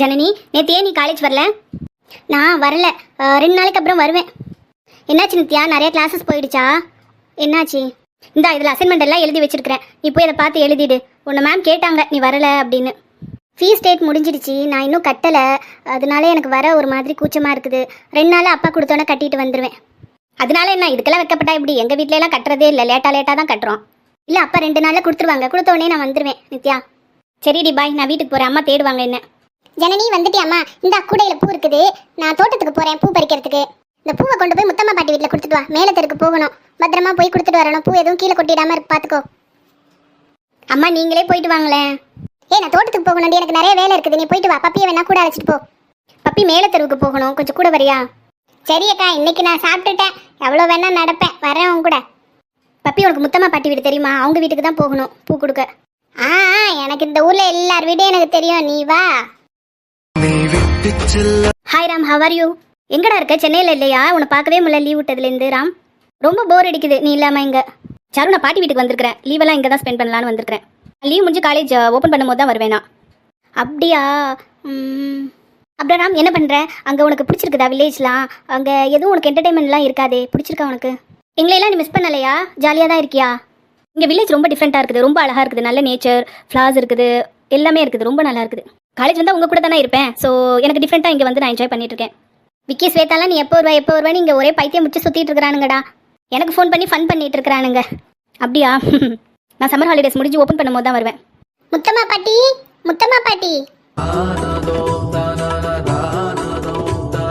ஜனனி நேற்று ஏன் நீ காலேஜ் வரல? நான் வரல. ரெண்டு நாளைக்கு அப்புறம் வருவேன். என்னாச்சு நித்யா? நிறைய கிளாஸஸ் போயிடுச்சா? என்னாச்சு? இந்த இதில் அசைன்மெண்ட் எல்லாம் எழுதி வச்சிருக்கிறேன். நீ போய் அதை பார்த்து எழுதிடு. உன்னை மேம் கேட்டாங்க நீ வரல அப்படின்னு. ஃபீஸ் டேட் முடிஞ்சிடுச்சு. நான் இன்னும் கட்டலை. அதனால எனக்கு வர ஒரு மாதிரி கூச்சமாக இருக்குது. ரெண்டு நாள் அப்பா கொடுத்தோன்னே கட்டிட்டு வந்துடுவேன் அதனால என்ன இதுக்கெல்லாம் வைக்கப்பட்டா இப்படி எங்கள் வீட்டிலலாம் கட்டுறதே இல்லை. லேட்டாக லேட்டாக தான் கட்டுறோம். இல்லை அப்பா ரெண்டு நாளில் கொடுத்துருவாங்க. கொடுத்த உடனே நான் வந்துடுவேன் நித்யா. சரிடி பாய் நான் வீட்டுக்கு போகிறேன் அம்மா தேடுவாங்க என்ன. ஜனனி வந்துட்டியாம்மா? இந்த கூடையில பூ இருக்குது. நான் தோட்டத்துக்கு போறேன் பூ பறிக்கிறதுக்கு. இந்த பூவை கொண்டு போய் முத்தம்மா பாட்டி வீட்டில் கொடுத்துட்டு வா. மேலே தெருக்கு போகணும். பத்திரமா போய் கொடுத்துட்டு வரணும். பூ எதுவும் கீழே கொட்டிடாம இருக்கு அம்மா நீங்களே போயிட்டு வாங்களேன். ஏ நான் தோட்டத்துக்கு போகணும்டி. எனக்கு நிறைய வேலை இருக்குது. நீ போயிட்டு வா. பப்பியை வேணா கூட அழைச்சிட்டு போ. பப்பி மேலே தெருவுக்கு போகணும். கொஞ்சம் கூட வரியா? சரி அக்கா இன்னைக்கு நான் சாப்பிட்டுட்டேன். எவ்வளோ வேணா நடப்பேன். வரேன் உன் கூட. பப்பி உனக்கு முத்தம்மா பாட்டி வீடு தெரியுமா? அவங்க வீட்டுக்கு தான் போகணும். பூ கொடுக்க. ஆ ஆ, எனக்கு இந்த ஊரில் எல்லார் வீடும் எனக்கு தெரியும். நீ வா. Hi Ram how are you எங்கடா இருக்க? சென்னையில் இல்லையா? உன்னை பார்க்கவே முடியல. லீவ் விட்டதுலேருந்து ராம் ரொம்ப போர் அடிக்குது. நீ இல்லாமல் இங்கே சரு நான் பாட்டி வீட்டுக்கு வந்திருக்கிறேன். லீவெல்லாம் இங்கே தான் ஸ்பெண்ட் பண்ணலான்னு வந்திருக்கிறேன். லீவ் முடிஞ்சு காலேஜ் ஓப்பன் uh, பண்ணும்போது தான் வருவேனா? அப்படியா? அப்புறம் ராம் என்ன பண்ணுற அங்கே உனக்கு பிடிச்சிருக்குதா வில்லேஜ்லாம் அங்கே எதுவும் உனக்கு என்டர்டைன்மெண்ட்லாம் இருக்காதே? பிடிச்சிருக்கா உனக்கு? எங்களையெல்லாம் நீ மிஸ் பண்ணலையா? ஜாலியாக தான் இருக்கியா? இங்கே வில்லேஜ் ரொம்ப டிஃப்ரெண்ட்டாக இருக்குது. ரொம்ப அழகாக இருக்குது. நல்ல நேச்சர் ஃப்ளார்ஸ் இருக்குது. எல்லாமே இருக்குது. ரொம்ப நல்லா இருக்குது. காலேஜ் வந்தால் உங்கள் கூட தானே இருப்பேன். ஸோ எனக்கு டிஃப்ரெண்ட்டாக இங்கே வந்து நான் என்ஜாய் பண்ணிட்டு இருக்கேன் விக்கி ஸ்வேதாலாம் நீ எப்போ வருவா எப்போ வருவா இங்கே ஒரே பைத்தியம் முடிச்சு சுற்றிட்டு இருக்கிறானுங்கடா எனக்கு ஃபோன் பண்ணி ஃபன் பண்ணிட்டு இருக்கிறானுங்க அப்படியா? நான் சம்மர் ஹாலிடேஸ் முடிஞ்சு ஓப்பன் பண்ணும்போது தான் வருவேன். முத்தம்மா பாட்டி முத்தம்மா பாட்டி.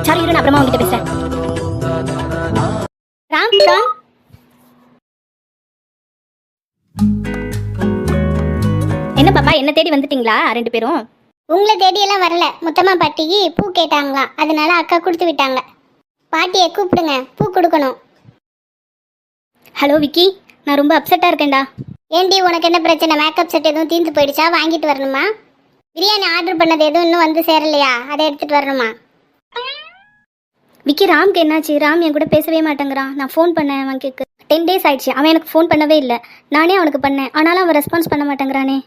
சரி இரு நான் அப்புறமா உங்ககிட்ட பேசுகிறேன் ராம் ராம். என்ன பாப்பா என்ன தேடி வந்துட்டீங்களா ரெண்டு பேரும்? உங்களை தேடியெல்லாம் வரல. முத்தம்மா பாட்டிக்கு பூ கேட்டாங்களாம். அதனால அக்கா கொடுத்து விட்டாங்க. பாட்டியை கூப்பிடுங்க. பூ கொடுக்கணும். ஹலோ விக்கி. நான் ரொம்ப அப்செட்டாக இருக்கேன்டா. ஏண்டி உனக்கு என்ன பிரச்சனை? மேக்கப் செட் எதுவும் தீர்ந்து போயிடுச்சா? வாங்கிட்டு வரணுமா? பிரியாணி ஆர்டர் பண்ணது எதுவும் இன்னும் வந்து சேரலையா? அதை எடுத்துட்டு வரணுமா? விக்கி ராம்க்கு என்னாச்சு? ராம் என் கூட பேசவே மாட்டேங்கிறான். நான் ஃபோன் பண்ணேன் அவன் கேட்க டென் டேஸ் ஆயிடுச்சு. அவன் எனக்கு ஃபோன் பண்ணவே இல்லை. நானே அவனுக்கு பண்ணேன். ஆனாலும் அவன் ரெஸ்பான்ஸ் பண்ண மாட்டேங்கிறானே.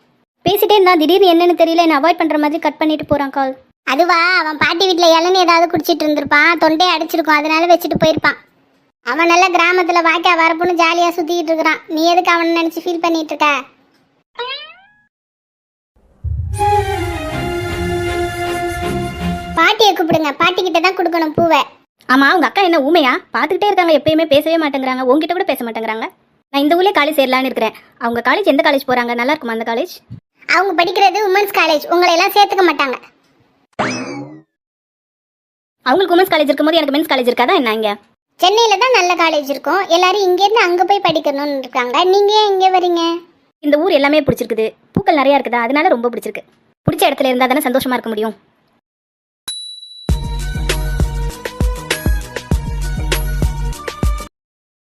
பேசிட்டே இருந்தான் திடீர்னு என்னன்னு தெரியல என்ன அவாய்ட் பண்ணுற மாதிரி கட் பண்ணிட்டு போகிறான் கால். அதுவா அவன் பாட்டி வீட்டில் இளநீ ஏதாவது குடிச்சிட்டு இருந்திருப்பான் தொண்டை அடிச்சிருக்கும் அதனால வச்சுட்டு போயிருப்பான். அவன் நல்ல கிராமத்தில் வாய்க்கா வரப்புன்னு ஜாலியாக சுற்றிக்கிட்டு இருக்கிறான். நீ எதுக்கு அவனை நினச்சி ஃபீல் பண்ணிட்டு இருக்க? பாட்டியை கூப்பிடுங்க. பாட்டி கிட்ட தான் கொடுக்கணும் பூவை. ஆமாம் அவங்க அக்கா என்ன ஊமையா? பார்த்துக்கிட்டே இருக்காங்க எப்பயுமே பேசவே மாட்டேங்கிறாங்க. உங்ககிட்ட கூட பேச மாட்டேங்கிறாங்க. நான் இந்த ஊர்லேயே காலேஜ் சேரலான்னு இருக்கிறேன். அவங்க காலேஜ் எந்த காலேஜ் போகிறாங்க நல்லா இருக்குமா அந்த காலேஜ் அவங்க படிக்கிறது உமன்ஸ் காலேஜ் உங்களை எல்லாம் சேர்த்துக்க மாட்டாங்க. அவங்களுக்கு உமன்ஸ் காலேஜ் இருக்கும்போது எனக்கு மென்ஸ் காலேஜ் இருக்காதா என்ன இங்கே? சென்னையில் தான் நல்ல காலேஜ் இருக்கும். எல்லாரும் இங்கேருந்து அங்கே போய் படிக்கணும்னு இருக்காங்க. நீங்கள் ஏன் இங்கே வரீங்க? இந்த ஊர் எல்லாமே பிடிச்சிருக்குது. பூக்கள் நிறையா இருக்குதா? அதனால ரொம்ப பிடிச்சிருக்கு. பிடிச்ச இடத்துல இருந்தால் தானே சந்தோஷமா இருக்க முடியும்.